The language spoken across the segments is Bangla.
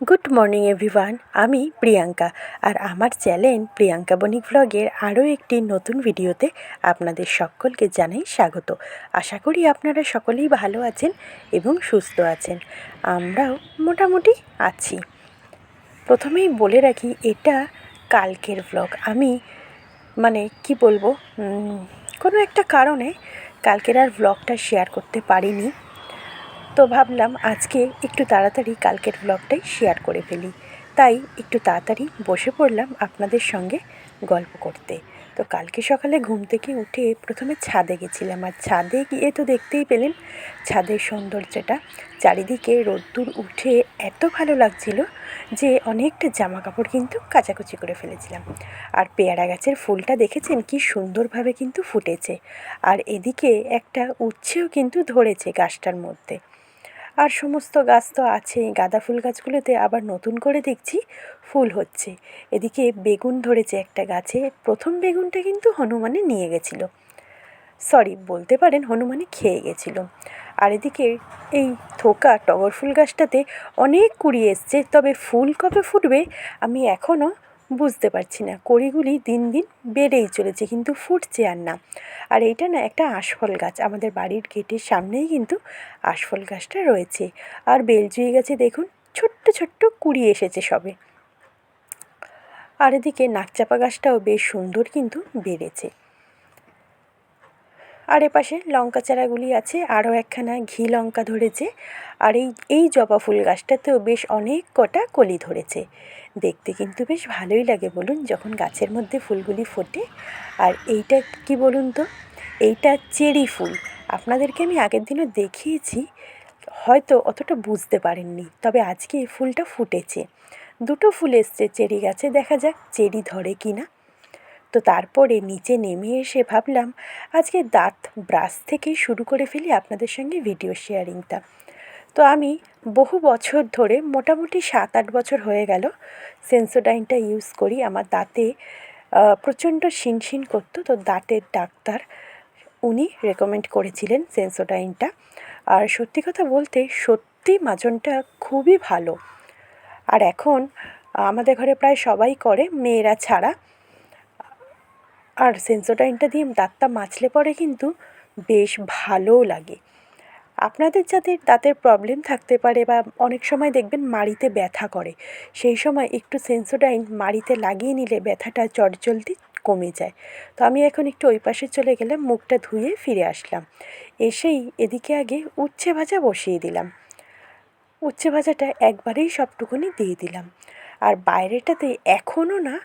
গুড মর্নিং এভরিওয়ান আমি প্রিয়াঙ্কা আর আমার চ্যানেল প্রিয়াঙ্কা বণিক ভ্লগের আরও একটি নতুন ভিডিওতে আপনাদের সকলকে জানাই স্বাগত। আশা করি আপনারা সকলেই ভালো আছেন এবং সুস্থ আছেন। আমরাও মোটামুটি আছি। প্রথমেই বলে রাখি, এটা কালকের ভ্লগ আমি মানে কি বলব? কোনো একটা কারণে কালকের আর ভ্লগটা শেয়ার করতে পারিনি। তো ভাবলাম আজকে একটু তাড়াতাড়ি কালকের ব্লগটাই শেয়ার করে ফেলি। তাই একটু তাড়াতাড়ি বসে পড়লাম আপনাদের সঙ্গে গল্প করতে। তো কালকে সকালে ঘুম থেকে উঠে প্রথমে ছাদে গেছিলাম। আর ছাদে গিয়ে তো দেখতেই পেলেন, ছাদের সৌন্দর্যটা চারিদিকে রোদ্দুর উঠে এত ভালো লাগছিল যে অনেকটা জামা কাপড় কিন্তু কাচাকুচি করে ফেলেছিলাম। আর পেয়ারা গাছের ফুলটা দেখেছেন? কি সুন্দরভাবে কিন্তু ফুটেছে। আর এদিকে একটা উচ্ছেও কিন্তু ধরেছে গাছটার মধ্যে। আর সমস্ত গাছ তো আছেই। গাঁদা ফুল গাছগুলোতে আবার নতুন করে দেখছি ফুল হচ্ছে। এদিকে বেগুন ধরেছে একটা গাছে। প্রথম বেগুনটা কিন্তু হনুমানে নিয়ে গেছিল। সরি, বলতে পারেন হনুমানে খেয়ে গেছিল। আর এদিকে এই থোকা টগর ফুল গাছটাতে অনেক কুড়ি এসছে। তবে ফুল কবে ফুটবে আমি এখনও বুঝতে পারছি না। কড়িগুলি দিন দিন বেড়েই চলেছে, কিন্তু ফুটছে আর না। আর এইটা না একটা আশফল গাছ। আমাদের বাড়ির গেটের সামনেই কিন্তু আশফল গাছটা রয়েছে। আর বেলজুই গাছে, দেখুন, ছোট্ট ছোট্ট কুড়ি এসেছে সবে। আর এদিকে নাকচাপা গাছটাও বেশ সুন্দর কিন্তু বেড়েছে। আর এপাশে লঙ্কা চারাগুলি আছে, আরও একখানা ঘি লঙ্কা ধরেছে। আর এই এই জবা ফুল গাছটাতেও বেশ অনেক কটা কলি ধরেছে। দেখতে কিন্তু বেশ ভালোই লাগে বলুন যখন গাছের মধ্যে ফুলগুলি ফোটে। আর এইটা কি বলুন তো? এইটা চেরি ফুল। আপনাদেরকে আমি আগের দিনও দেখিয়েছি, হয়তো অতটা বুঝতে পারেননি, তবে আজকে এই ফুলটা ফুটেছে। দুটো ফুল এসছে চেরি গাছে, দেখা যাক চেরি ধরে কি না তো তারপরে নিচে নেমে এসে ভাবলাম, আজকে দাঁত ব্রাশ থেকেই শুরু করে ফেলি আপনাদের সঙ্গে ভিডিও শেয়ারিংটা। তো আমি বহু বছর ধরে মোটামুটি সাত আট বছর হয়ে গেল সেন্সোডাইনটা ইউজ করি। আমার দাঁতে প্রচণ্ড শিনশিন করতো, তো দাঁতের ডাক্তার উনি রেকমেন্ড করেছিলেন সেন্সোডাইনটা। আর সত্যি কথা বলতে সত্যি মাজনটা খুবই ভালো। আর এখন আমাদের ঘরে প্রায় সবাই করে, মেয়েরা ছাড়া। আর সেন্সোডাইনটা দিয়ে দাঁতটা মাছলে পরে কিন্তু বেশ ভালোও লাগে। আপনাদের যাদের দাঁতের প্রবলেম থাকতে পারে বা অনেক সময় দেখবেন মাড়িতে ব্যথা করে। সেই সময় একটু সেন্সোডাইন মাড়িতে লাগিয়ে নিলে ব্যথাটা চটজলদি কমে যায়। তো আমি এখন একটু ওই পাশে চলে গেলাম, মুখটা ধুয়ে ফিরে আসলাম। এসেই এদিকে আগে উচ্ছে ভাজা বসিয়ে দিলাম। উচ্ছে ভাজাটা একবারেই সবটুকুনি দিয়ে দিলাম। আর বাইরেটাতে এখনও না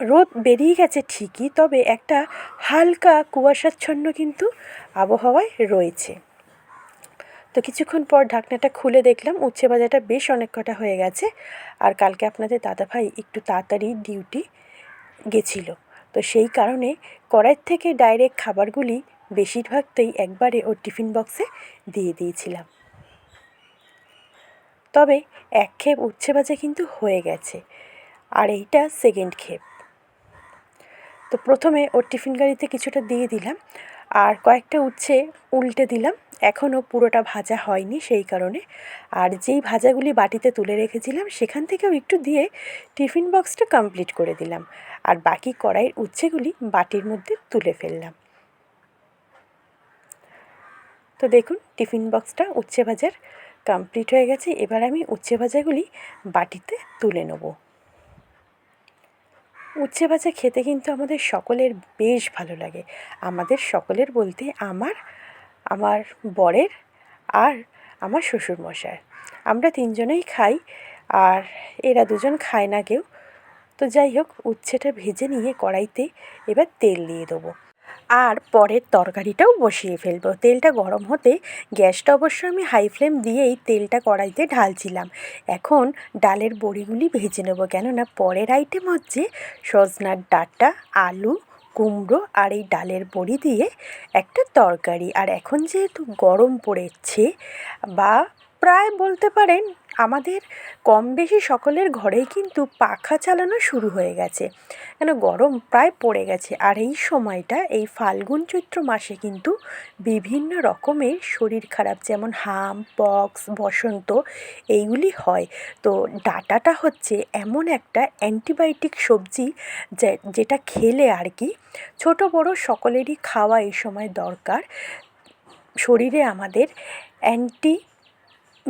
রোদ বেরিয়ে গেছে ঠিকই, তবে একটা হালকা কুয়াশাচ্ছন্ন কিন্তু আবহাওয়ায় রয়েছে। তো কিছুক্ষণ পর ঢাকনাটা খুলে দেখলাম উচ্ছে ভাজাটা বেশ অনেক কটা হয়ে গেছে। আর কালকে আপনাদের দাদাভাই একটু তাড়াতাড়ি ডিউটি গেছিল। তো সেই কারণে কড়াইয়ের থেকে ডাইরেক্ট খাবারগুলি বেশিরভাগটাই একবারে ওর টিফিন বক্সে দিয়ে দিয়েছিলাম। তবে এক খেপ উচ্ছে ভাজা কিন্তু হয়ে গেছে। আর এইটা সেকেন্ড খেপ। তো প্রথমে ওর টিফিন গাড়িতে কিছুটা দিয়ে দিলাম। আর কয়েকটা উচ্ছে উল্টে দিলাম। এখনও পুরোটা ভাজা হয়নি সেই কারণে। আর যেই ভাজাগুলি বাটিতে তুলে রেখেছিলাম, সেখান থেকেও একটু দিয়ে টিফিন বক্সটা কমপ্লিট করে দিলাম। আর বাকি কড়াইয়ের উচ্ছেগুলি বাটির মধ্যে তুলে ফেললাম। তো দেখুন, টিফিন বক্সটা উচ্ছে ভাজার কমপ্লিট হয়ে গেছে। এবার আমি উচ্ছে ভাজাগুলি বাটিতে তুলে নেব। উচ্ছে ভাজা খেতে কিন্তু আমাদের সকলের বেশ ভালো লাগে। আমাদের সকলের বলতে আমার আমার বরের আর আমার শ্বশুর শ্বশুরমশাই আমরা তিনজনেই খাই আর এরা দুজন খায় না কেউ। তো যাই হোক, উচ্ছেটা ভেজে নিয়ে কড়াইতে এবার তেল দিয়ে দেবো। আর পরের তরকারিটাও বসিয়ে ফেলব। তেলটা গরম হতে গ্যাসটা অবশ্য আমি হাই ফ্লেম দিয়েই তেলটা কড়াইতে ঢালছিলাম। এখন ডালের বড়িগুলি ভেজে নেব, কেননা পরের আইটেম হচ্ছে সজনার ডাঁটা, আলু, কুমড়ো আর এই ডালের বড়ি দিয়ে একটা তরকারি। আর এখন যেহেতু গরম পড়েছে বা প্রায় বলতে পারেন আমাদের কম বেশি সকলের ঘরেই কিন্তু পাখা চালানো শুরু হয়ে গেছে। কেন গরম প্রায় পড়ে গেছে। আর এই সময়টা, এই ফাল্গুন চৈত্র মাসে কিন্তু বিভিন্ন রকমের শরীর খারাপ, যেমন হাম, পক্স, বসন্ত, এইগুলি হয়। তো ডাটাটা হচ্ছে এমন একটা অ্যান্টিবায়োটিক সবজি যেটা খেলে আর কি ছোট বড় সকলেরই খাওয়া এই সময় দরকার। শরীরে আমাদের অ্যান্টি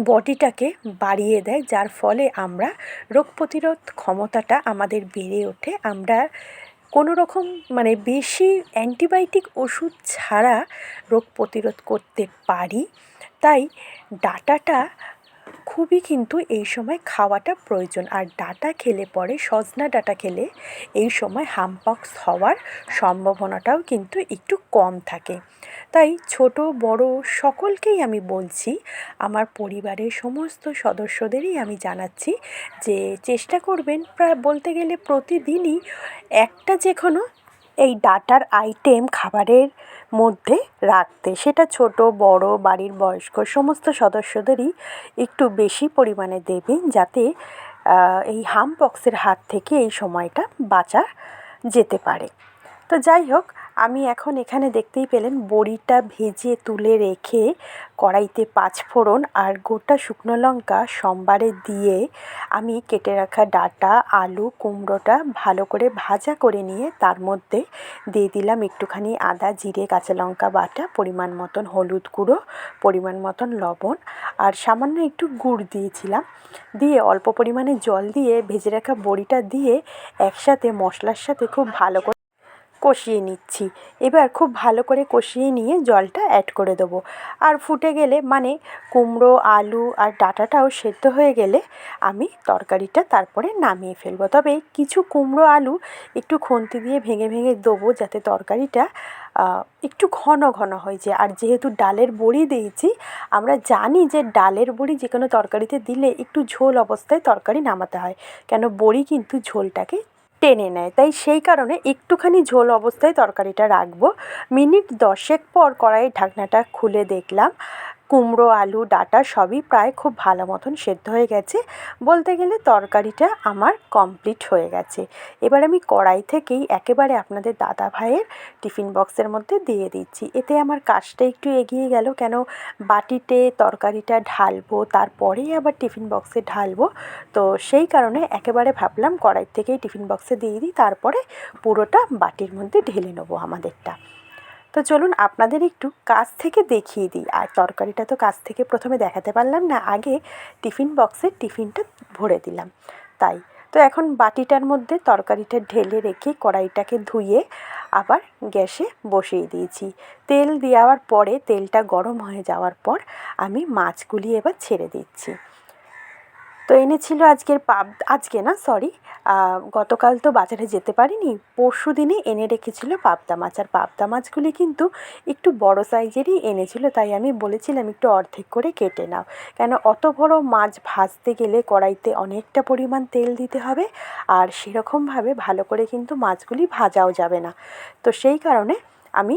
বডিটাকে বাড়িয়ে দেয়, যার ফলে আমরা রোগ প্রতিরোধ ক্ষমতাটা আমাদের বেড়ে ওঠে। আমরা কোনো রকম মানে বেশি অ্যান্টিবায়োটিক ওষুধ ছাড়া রোগ প্রতিরোধ করতে পারি। তাই ডাঁটাটা খুবই কিন্তু এই সময় খাওয়াটা প্রয়োজন। আর ডাটা খেলে পরে, সজনা ডাটা খেলে এই সময় হামপক্স হওয়ার সম্ভাবনাটাও কিন্তু একটু কম থাকে। তাই ছোট, বড় সকলকেই আমি বলছি, আমার পরিবারের সমস্ত সদস্যদেরই আমি জানাচ্ছি যে চেষ্টা করবেন প্রায় বলতে গেলে প্রতিদিনই একটা যে কোনো এই ডাটার আইটেম খাবারের মধ্যে রাখতে। সেটা ছোট, বড়, বাড়ির বয়স্ক সমস্ত সদস্যদেরই একটু বেশি পরিমাণে দেবেন যাতে এই হাম পক্সের হাত থেকে এই সময়টা বাঁচা যেতে পারে। তো যাই হোক আমি এখন এখানে দেখতেই পেলেন বড়িটা ভেজে তুলে রেখে কড়াইতে পাঁচফোড়ন আর গোটা শুকনো লঙ্কা সোমবারে দিয়ে আমি কেটে রাখা ডাঁটা, আলু, কুমড়োটা ভালো করে ভাজা করে নিয়ে তার মধ্যে দিয়ে দিলাম একটুখানি আদা, জিরে, কাঁচা লঙ্কা বাটা, পরিমাণ মতন হলুদ গুঁড়ো, পরিমাণ মতন লবণ আর সামান্য একটু গুড় দিয়েছিলাম। দিয়ে অল্প পরিমাণে জল দিয়ে ভেজে রাখা বড়িটা দিয়ে একসাথে মশলার সাথে খুব ভালো করে কষিয়ে নিচ্ছি। এবার খুব ভালো করে কষিয়ে নিয়ে জলটা অ্যাড করে দেবো। আর ফুটে গেলে মানে কুমড়ো, আলু আর ডাঁটাটাও সেদ্ধ হয়ে গেলে আমি তরকারিটা তারপরে নামিয়ে ফেলব। তবে কিছু কুমড়ো, আলু একটু খুন্তি দিয়ে ভেঙে ভেঙে দেবো যাতে তরকারিটা একটু ঘন ঘন হয়ে যায়। আর যেহেতু ডালের বড়ি দিয়েছি, আমরা জানি যে ডালের বড়ি যে কোনো তরকারিতে দিলে একটু ঝোল অবস্থায় তরকারি নামাতে হয়। কেন বড়ি কিন্তু ঝোলটাকে টেনে নেয়। তাই সেই কারণে একটুখানি ঝোল অবস্থায় তরকারিটা রাখব। মিনিট দশেক পর কড়াইয়ের ঢাকনাটা খুলে দেখলাম। কুমড়ো, আলু, ডাঁটা সবই প্রায় খুব ভালো মতন সেদ্ধ হয়ে গেছে। বলতে গেলে তরকারিটা আমার কমপ্লিট হয়ে গেছে। এবার আমি কড়াই থেকেই একেবারে আপনাদের দাদা ভাইয়ের টিফিন বক্সের মধ্যে দিয়ে দিচ্ছি। এতে আমার কাজটা একটু এগিয়ে গেল। কেন বাটিতে তরকারিটা ঢালবো তারপরেই আবার টিফিন বক্সে ঢালবো। তো সেই কারণে একেবারে ভাবলাম কড়াই থেকেই টিফিন বক্সে দিয়ে দিই। তারপরে পুরোটা বাটির মধ্যে ঢেলে নেব আমাদেরটা। তো চলুন আপনাদের একটু কাছ থেকে দেখিয়ে দিই। আর তরকারিটা তো কাছ থেকে প্রথমে দেখাতে পারলাম না, আগে টিফিন বক্সে টিফিনটা ভরে দিলাম। তাই, তো এখন বাটিটার মধ্যে তরকারিটা ঢেলে রেখে কড়াইটাকে ধুয়ে আবার গ্যাসে বসিয়ে দিয়েছি। তেল দেওয়ার পরে তেলটা গরম হয়ে যাওয়ার পর আমি মাছগুলি এবার ছেড়ে দিচ্ছি। তো এনেছিল আজকের পাব, আজকে না সরি গতকাল তো বাজারে যেতে পারিনি, পরশু দিনে এনে রেখেছিল পাবদা মাছ। আর পাবদা মাছগুলি কিন্তু একটু বড় সাইজেরই এনেছিল, তাই আমি বলেছিলাম একটু অর্ধেক করে কেটে নাও। কেন, অত বড় মাছ ভাজতে গেলে কড়াইতে অনেকটা পরিমাণ তেল দিতে হবে, আর সেরকমভাবে ভালো করে কিন্তু মাছগুলি ভাজাও যাবে না। তো সেই কারণে আমি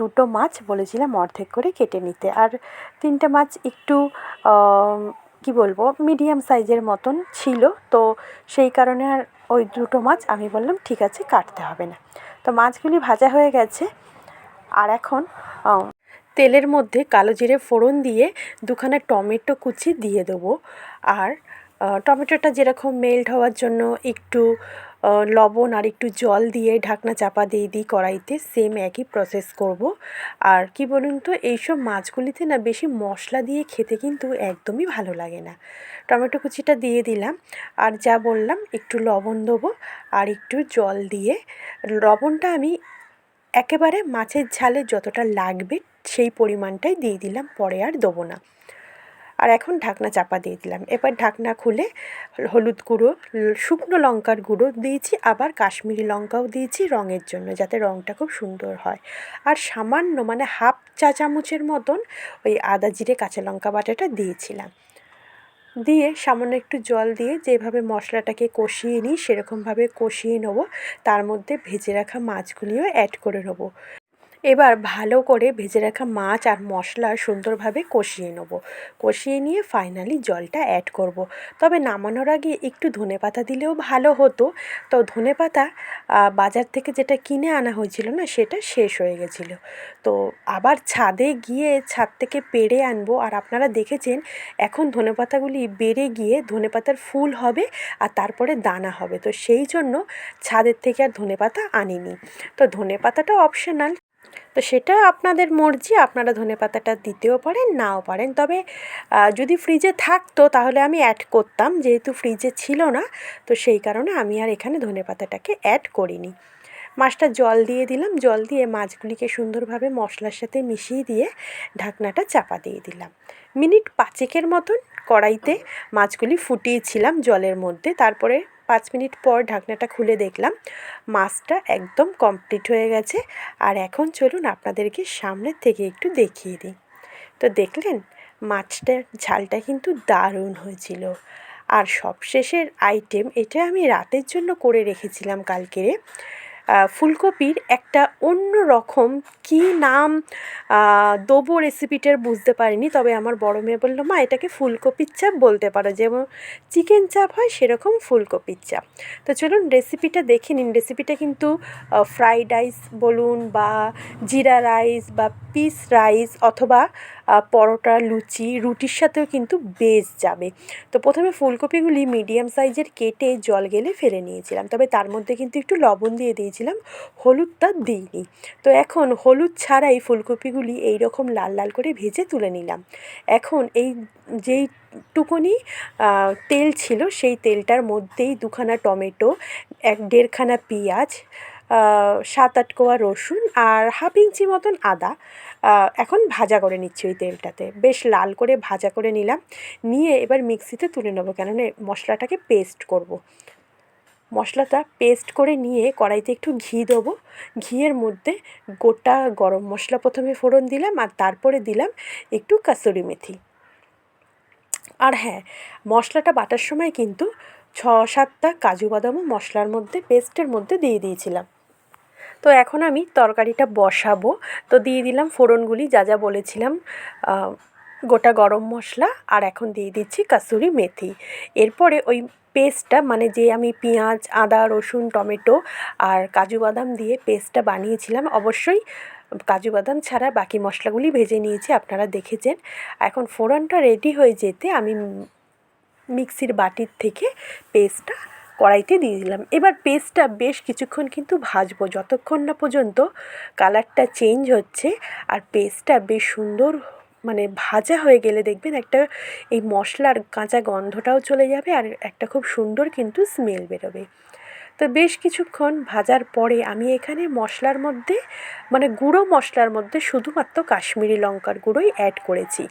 দুটো মাছ বলেছিলাম অর্ধেক করে কেটে নিতে। আর তিনটে মাছ একটু কী বলব মিডিয়াম সাইজের মতন ছিল। তো সেই কারণে আর ওই দুটো মাছ আমি বললাম, ঠিক আছে, কাটতে হবে না। তো মাছগুলি ভাজা হয়ে গেছে। আর এখন তেলের মধ্যে কালো জিরে ফোড়ন দিয়ে দুখানা টমেটো কুচি দিয়ে দেবো। আর টমেটোটা যেরকম মেল্ট হওয়ার জন্য একটু লবণ আর একটু জল দিয়ে ঢাকনা চাপা দিয়ে দিই কড়াইতে সেম একই প্রসেস করব। আর কি বলুন তো, এইসব মাছগুলিতে না বেশি মশলা দিয়ে খেতে কিন্তু একদমই ভালো লাগে না। টমেটো কুচিটা দিয়ে দিলাম, আর যা বললাম, একটু লবণ দেবো আর একটু জল দিয়ে। লবণটা আমি একেবারে মাছের ঝালে যতটা লাগবে সেই পরিমাণটাই দিয়ে দিলাম, পরে আর দেবো না। আর এখন ঢাকনা চাপা দিয়ে দিলাম। এবার ঢাকনা খুলে হলুদ গুঁড়ো শুকনো লঙ্কার গুঁড়ো দিয়েছি, আবার কাশ্মীরি লঙ্কাও দিয়েছি রঙের জন্য, যাতে রঙটা খুব সুন্দর হয়। আর সামান্য মানে হাফ চা চামচের মতন ওই আদা জিরে কাঁচা লঙ্কা বাটাটা দিয়েছিলাম। দিয়ে সামান্য একটু জল দিয়ে যেভাবে মশলাটাকে কষিয়ে নিই, সেরকমভাবে কষিয়ে নেব। তার মধ্যে ভেজে রাখা মাছগুলিও অ্যাড করে নেব। এবার ভালো করে ভেজে রাখা মাছ আর মশলা সুন্দরভাবে কষিয়ে নেব। কষিয়ে নিয়ে ফাইনালি জলটা অ্যাড করব। তবে নামানোর আগে একটু ধনে পাতা দিলেও ভালো হতো। তো ধনে পাতা বাজার থেকে যেটা কিনে আনা হয়েছিল না, সেটা শেষ হয়ে গেছিল। তো আবার ছাদে গিয়ে ছাদ থেকে পেড়ে আনব। আর আপনারা দেখেছেন, এখন ধনে পাতাগুলি বেড়ে গিয়ে ধনে পাতার ফুল হবে আর তারপরে দানা হবে। তো সেই জন্য ছাদের থেকে আর ধনে পাতা আনিনি। তো ধনে পাতাটা অপশনাল তো সেটা আপনাদের মর্জি, আপনারা ধনে পাতাটা দিতেও পারেন, নাও পারেন। তবে যদি ফ্রিজে থাকতো তাহলে আমি অ্যাড করতাম, যেহেতু ফ্রিজে ছিল না, তো সেই কারণে আমি আর এখানে ধনে পাতাটাকে অ্যাড করিনি। মাছটা জল দিয়ে দিলাম, জল দিয়ে মাছগুলিকে সুন্দরভাবে মশলার সাথে মিশিয়ে দিয়ে ঢাকনাটা চাপা দিয়ে দিলাম। মিনিট পাঁচেকের মতন কড়াইতে মাছগুলি ফুটিয়েছিলাম জলের মধ্যে, তারপরে পাঁচ মিনিট পর ঢাকনাটা খুলে দেখলাম, মাছটা একদম কমপ্লিট হয়ে গেছে। আর এখন চলুন আপনাদেরকে সামনের থেকে একটু দেখিয়ে দিই। তো দেখলেন, মাছটার ঝালটা কিন্তু দারুণ হয়েছিল। আর সবশেষের আইটেম এটা আমি রাতের জন্য করে রেখেছিলাম কালকেরে। ফুলকপির একটা অন্য রকম কী নাম দেবো রেসিপিটার বুঝতে পারিনি, তবে আমার বড় মেয়ে বলল, মা, এটাকে ফুলকপির চাপ বলতে পারো। যেমন চিকেন চাপ হয়, সেরকম ফুলকপির চাপ। তো চলুন রেসিপিটা দেখে নিন। রেসিপিটা কিন্তু ফ্রাইড রাইস বলুন বা জিরা রাইস বা পিস রাইস অথবা পরোটা, লুচি, রুটির সাথেও কিন্তু বেশ যাবে। তো প্রথমে ফুলকপিগুলি মিডিয়াম সাইজের কেটে জল গেলে ফেলে নিয়েছিলাম। তবে তার মধ্যে কিন্তু একটু লবণ দিয়ে দিয়েছিলাম, হলুদটা দিইনি। তো এখন হলুদ ছাড়াই ফুলকপিগুলি এই রকম লাল লাল করে ভেজে তুলে নিলাম। এখন এই যেই টুকুনি তেল ছিল সেই তেলটার মধ্যেই দুখানা টমেটো, এক দেড়খানা পেঁয়াজ সাত আট কোয়া রসুন আর হাফ ইঞ্চি মতন আদা। এখন ভাজা করে নিচ্ছি ওই তেলটাতে। বেশ লাল করে ভাজা করে নিলাম। নিয়ে এবার মিক্সিতে তুলে নেব, কেননা মশলাটাকে পেস্ট করব। মশলাটা পেস্ট করে নিয়ে কড়াইতে একটু ঘি দেবো। ঘিয়ের মধ্যে গোটা গরম মশলা প্রথমে ফোড়ন দিলাম আর তারপরে দিলাম একটু কাসুরি মেথি। আর হ্যাঁ মশলাটা বাটার সময় কিন্তু ছ সাতটা কাজু বাদামও মশলার মধ্যে পেস্টের মধ্যে দিয়ে দিয়েছিলাম। তো এখন আমি তরকারিটা বসাবো। তো দিয়ে দিলাম ফোড়নগুলি, যা যা বলেছিলাম গোটা গরম মশলা, আর এখন দিয়ে দিচ্ছি কাসুরি মেথি। এরপরে ওই পেস্টটা মানে যে আমি পেঁয়াজ, আদা, রসুন, টমেটো আর কাজু বাদাম দিয়ে পেস্টটা বানিয়েছিলাম, অবশ্যই কাজু বাদাম ছাড়া বাকি মশলাগুলি ভেজে নিয়েছি, আপনারা দেখেছেন। এখন ফোড়নটা রেডি হয়ে যেতে আমি মিক্সির বাটির থেকে পেস্টটা কড়াইতে দিয়ে দিলাম। এবার পেস্টটা বেশ কিছুক্ষণ কিন্তু ভাজবো। যতক্ষণ না পর্যন্ত কালারটা চেঞ্জ হচ্ছে আর পেস্টটা বেশ সুন্দর মানে ভাজা হয়ে গেলে দেখবেন একটা এই মশলার কাঁচা গন্ধটাও চলে যাবে আর একটা খুব সুন্দর কিন্তু স্মেল বেরোবে। তো বেশ কিছুক্ষণ ভাজার পরে আমি এখানে মশলার মধ্যে মানে গুঁড়ো মশলার মধ্যে শুধুমাত্র কাশ্মীরি লঙ্কার গুঁড়োই অ্যাড করেছি।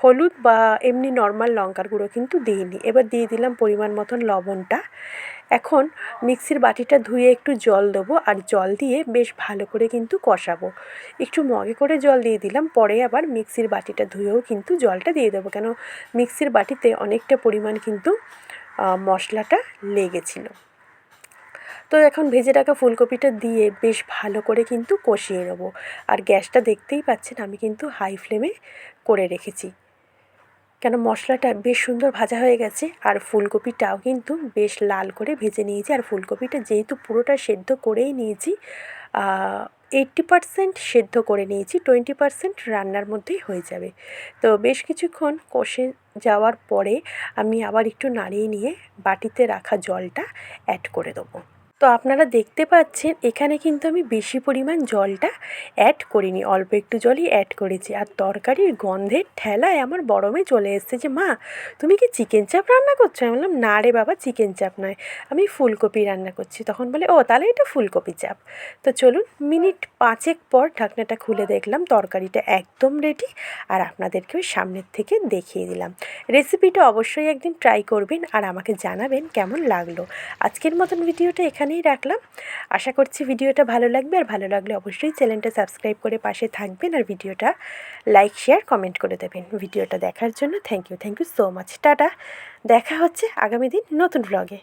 হলুদ বা এমনি নর্মাল লঙ্কার গুঁড়ো কিন্তু দিইনি। এবার দিয়ে দিলাম পরিমাণ মতন লবণটা। এখন মিক্সির বাটিটা ধুয়ে একটু জল দেবো আর জল দিয়ে বেশ ভালো করে কিন্তু কষাবো। একটু মগে করে জল দিয়ে দিলাম, পরে আবার মিক্সির বাটিটা ধুয়েও কিন্তু জলটা দিয়ে দেবো। কেন, মিক্সির বাটিতে অনেকটা পরিমাণ কিন্তু মশলাটা লেগেছিলো। তো এখন ভেজে রাখা ফুলকপিটা দিয়ে বেশ ভালো করে কিন্তু কষিয়ে নেব। আর গ্যাসটা দেখতেই পাচ্ছেন, আমি কিন্তু হাই ফ্লেমে করে রেখেছি। কেন মশলাটা বেশ সুন্দর ভাজা হয়ে গেছে আর ফুলকপিটাও কিন্তু বেশ লাল করে ভেজে নিয়েছি। আর ফুলকপিটা যেহেতু পুরোটা সেদ্ধ করেই নিয়েছি এইট্টি পারসেন্ট সেদ্ধ করে নিয়েছি টোয়েন্টি পারসেন্ট রান্নার মধ্যেই হয়ে যাবে। তো বেশ কিছুক্ষণ কষে যাওয়ার পরে আমি আবার একটু নাড়িয়ে নিয়ে বাটিতে রাখা জলটা অ্যাড করে দেবো। তো আপনারা দেখতে পাচ্ছেন, এখানে কিন্তু আমি বেশি পরিমাণ জলটা অ্যাড করিনি। অল্প একটু জলই অ্যাড করেছি। আর তরকারির গন্ধের ঠেলায় আমার বড় মেয়ে চলে এসছে যে, মা, তুমি কি চিকেন চাপ রান্না করছ? আমি বললাম, না রে বাবা চিকেন চাপ নয়। আমি ফুলকপি রান্না করছি। তখন বলে, ও, তাহলে এটা ফুলকপি চাপ তো চলুন, মিনিট পাঁচেক পর ঢাকনাটা খুলে দেখলাম, তরকারিটা একদম রেডি আর আপনাদেরকেও সামনের থেকে দেখিয়ে দিলাম। রেসিপিটা অবশ্যই একদিন ট্রাই করবেন আর আমাকে জানাবেন কেমন লাগল। আজকের মতন ভিডিওটা এখানে এখানেই রাখলাম। আশা করছি ভিডিওটা ভালো লাগবে। আর ভালো লাগলে অবশ্যই চ্যানেলটা সাবস্ক্রাইব করে পাশে থাকবেন। আর ভিডিওটা লাইক, শেয়ার, কমেন্ট করে দেবেন। ভিডিওটা দেখার জন্য thank you. Thank you so much. Tata. দেখা হচ্ছে আগামী দিন নতুন ব্লগে